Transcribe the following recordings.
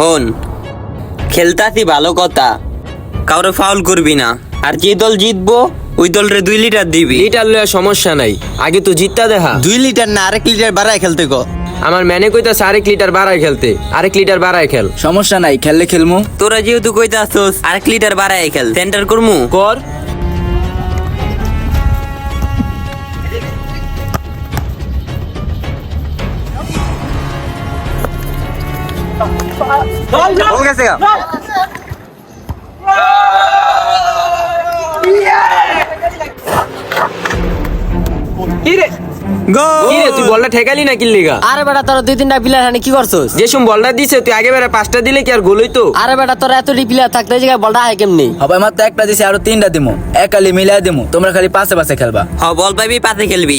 হন। খেলতাছি ভালো কথা। কাউরে ফাউল করবি না। আর যে দল জিতবো ওই দলরে দুই লিটার দিবি। লিটার লয়া সমস্যা নাই। আগে তো জিততা দেখা দুই লিটার না আরেক লিটার বাড়ায় খেলতে গো আমার ম্যানে কইতাছে আরেক লিটার বাড়ায় খেলতে। আরেক লিটার বাড়ায় খেল। সমস্যা নাই খেললে খেলমু। তোরা যেহেতু কইতে আসছোস আরেক লিটার বাড়ায় খেল। সেন্টার করমু? কর। কি রে তুই বলটা ঠেকালি না কিল্লিগা আরে বেটা তোরা দুই তিনটা প্লেয়ার হানি কি করছস? যে সম বলটা দিছে তুই আগে বেড়ে পাঁচটা দিলে কি আর গোলই তো আরে বেটা তোরা এতটি প্লেয়ার থাকতে এই জায়গায় বলটা হয় কেমনি? হবে মাত্র একটা দিছি আরও তিনটা দিমু। একালি মিলাই দিমু তোমরা খালি পাশে পাশে খেলবা। হ বল পাবি পাতে খেলবি।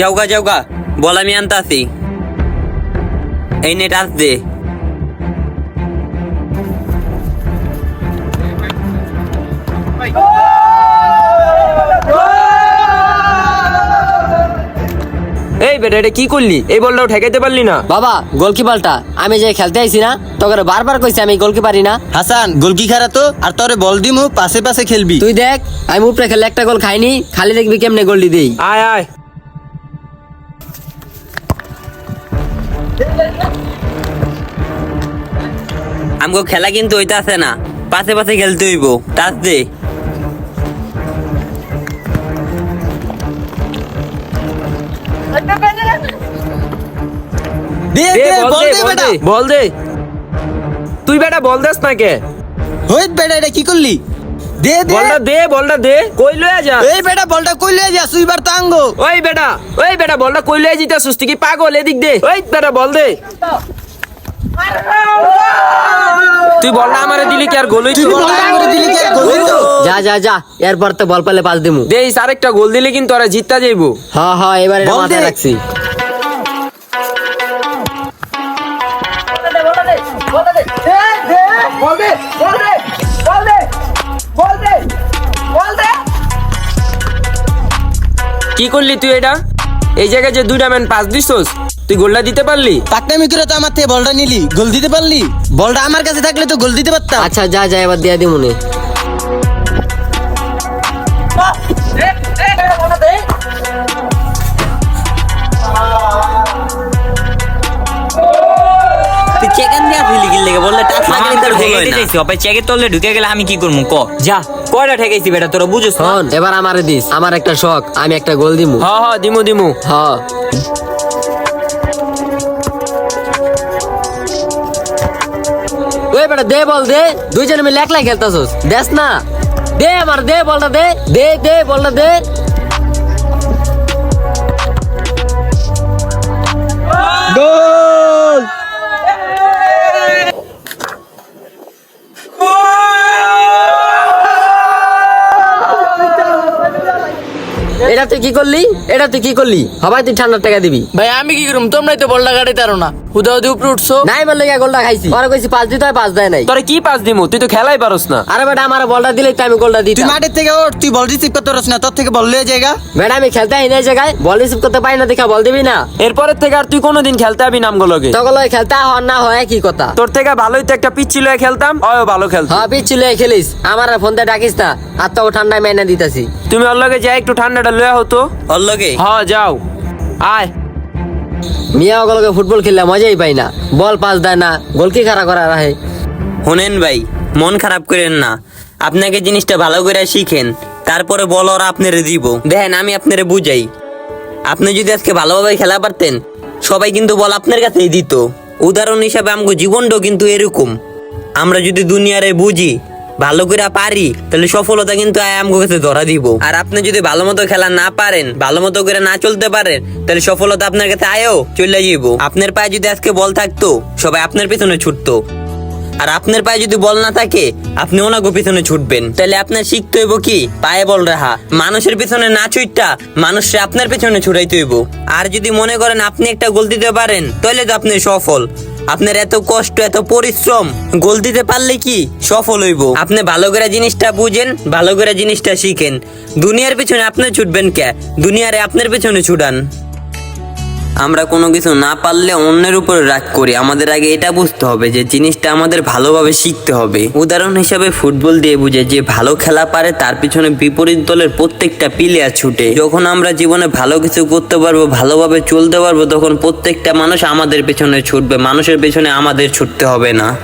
যাওগা যাওগা বল আমি আনতাছি। এই নেট আস দে। এই বেটা এটা কি করলি? এই বলটাও ঠেকাইতে পারলি না? বাবা গোলকিপারটা আমি যে খেলতে আইছি না তোকে বারবার কইছি আমি গোলকিপারই না। হাসান গোলকি খারা তো আর তোরে বল দিমু পাশে পাশে খেলবি। তুই দেখ আমি উপরে খেলে একটা গোল খাইনি খালি দেখবি কেমনে গোলটি দেই। আয় আয়। আমগো খেলা কিন্তু হইতাছে না। পাশে পাশে খেলতে হইব। টাচ দে। বল দে দে বেটা। বল দে। তুই বেটা বল দেস না কে হইত বেটা এটা কি করলি? দে দে। বলটা দে বলটা দে। কই লয়ে যা এই বেটা বলটা কই লয়ে যা সুইবার তাঙ্গো ওই বেটা ওই বেটা বলটা কই লয়ে জিতা সুস্তি কি পাগল? এদিক দে। ওই বেটা বল দে। তুই বলটা আমারে দিলি কি আর গোলই তুই বলটা করে দিলি কি আর গোল? যা যা যা এরপর তো বল পেলে পাস দিমু। দেই আরেকটা গোল দিলে কিন্তু ওরা জিততা যাইবো। হ হ এবারে মাথায় রাখছি। কি করলি তুই এটা? এই জায়গায় যে দুইটা ম্যান পাস দিছস তুই গোলটা দিতে পারলি? পাকনামি করে তো আমার থেকে বলটা নিলি। গোল দিতে পারলি? বলটা আমার কাছে থাকলে তো গোল দিতে পারতাম। আচ্ছা যা যা এবার দিয়া দিমু নে। তুই চেকেন দিয়া ফিলি গিল লেগে বললে টাচ আমি লাগলে তোর তোর গোল ঠেকাইতে না চাইছি অপায় চেকের তলে ঢুকে গেলে আমি কি করব ক? যা। কয়টা ঠেকাইছি বেটা তোরা বুঝছ শোন এবার আমারে দিস। আমার একটা শখ আমি একটা গোল দিমু। হ হ দিমু দিমু। হ। ওই বেটা দে বল দে দুইজনে মিলে একলাই খেলতাছস। দেস না। দে আমার দে বলটা দে দে দে বলটা দে। এটা তুই কি করলি? এটা তুই কি করলি? সবাই তুই ঠান্ডার টাকা দিবি। ভাই আমি কি করুম? তোমরাই তো বলটা গাড়ি তারো না। হুদা হুদি উপরে উঠছো? নাই বললে গিয়া গোলটা খাইছি। পরে কইছি পাঁচ দিতে হয় পাঁচ দেয় নাই। তোরে কি পাস দিমু? তুই তো খেলাই পারস না। আরে বেটা আমার বলটা দিলে তো আমি গোলটা তুই দিতাম। মাঠের থেকে ওঠ তুই বল রিসিভ করতে পারছ না তোর থেকে বল লয়ে জায়গা বেটা আমি খেলতে আই না এই জায়গায় বল রিসিভ করতে পারি না দেখা বল দিবি না। এরপরের থেকে আর তুই কোনোদিন খেলতে আবি নামগুলোকে। তখন খেলতে হওয়ার না হয় কি কথা। তোর থেকে ভালোই তো একটা পিচ্ছি ছিল খেলতাম অয় ভালো খেলতো। হ্যাঁ পিচ্ছি লয়ে খেলিস। আমার ফোন দিয়ে ডাকিস না আর তো ঠান্ডায় মেনে দিতাছি। তুমি ওর লগে যাই একটু ঠান্ডাটা লয়া হতো ওর লগে? হ যাও। আয়। মিয়া ওগুলোকে ফুটবল খেললে মজাই পাই না। বল পাস দেয় না, গোল কি খারাপ করা রাহে শোনেন ভাই, মন খারাপ করেন না। আপনাকে জিনিসটা ভালো করে শিখেন, তারপরে বল ওরা আপনারে দিব। দেখেন, আমি আপনারে বুঝাই। আপনি যদি আজকে ভালোভাবে খেলা পারতেন, সবাই কিন্তু বল আপনার কাছেই দিত। উদাহরণ হিসাবে আমগো জীবনটাও কিন্তু এরকম। আমরা যদি দুনিয়ারে বুঝি ভালো করে পারি, তাহলে সফলতা কিন্তু ধরা দিব। আর আপনি যদি ভালো মতো খেলা না পারেন, ভালো মতো করে না চলতে পারেন, তাহলে সফলতা আপনার কাছে আয়ও চলে যাইব। আপনার পায়ে যদি আজকে বল থাকতো, সবাই আপনার পেছনে ছুটতো। আর আপনার পায়ে যদি বল না থাকে, আপনি ওনাকে পিছনে ছুটবেন। তাহলে আপনার শিখতে হইব কি? পায়ে বল রাখা মানুষের পিছনে না ছুটটা মানুষকে আপনার পিছনে ছুটাইতে হইব। আর যদি মনে করেন আপনি একটা গোল দিতে পারেন, তাহলে তো আপনি সফল। আপনার এত কষ্ট, এত পরিশ্রম, গোল দিতে পারলে কি সফল হইব? আপনি ভালো করে জিনিসটা বুঝেন, ভালো করে জিনিসটা শিখেন। দুনিয়ার পিছনে আপনি ছুটবেন কে? দুনিয়ারে আপনার পিছনে ছুটান। আমরা কোনো কিছু না পারলে অন্যের উপর রাগ করি। আমাদের আগে এটা বুঝতে হবে যে জিনিসটা আমাদের ভালোভাবে শিখতে হবে। উদাহরণ হিসাবে ফুটবল দিয়ে বুঝে যে ভালো খেলা পারে, তার পিছনে বিপরীত দলের প্রত্যেকটা প্লেয়ার ছুটে। যখন আমরা জীবনে ভালো কিছু করতে পারব, ভালোভাবে চলতে পারব, তখন প্রত্যেকটা মানুষ আমাদের পেছনে ছুটবে। মানুষের পেছনে আমাদের ছুটতে হবে না।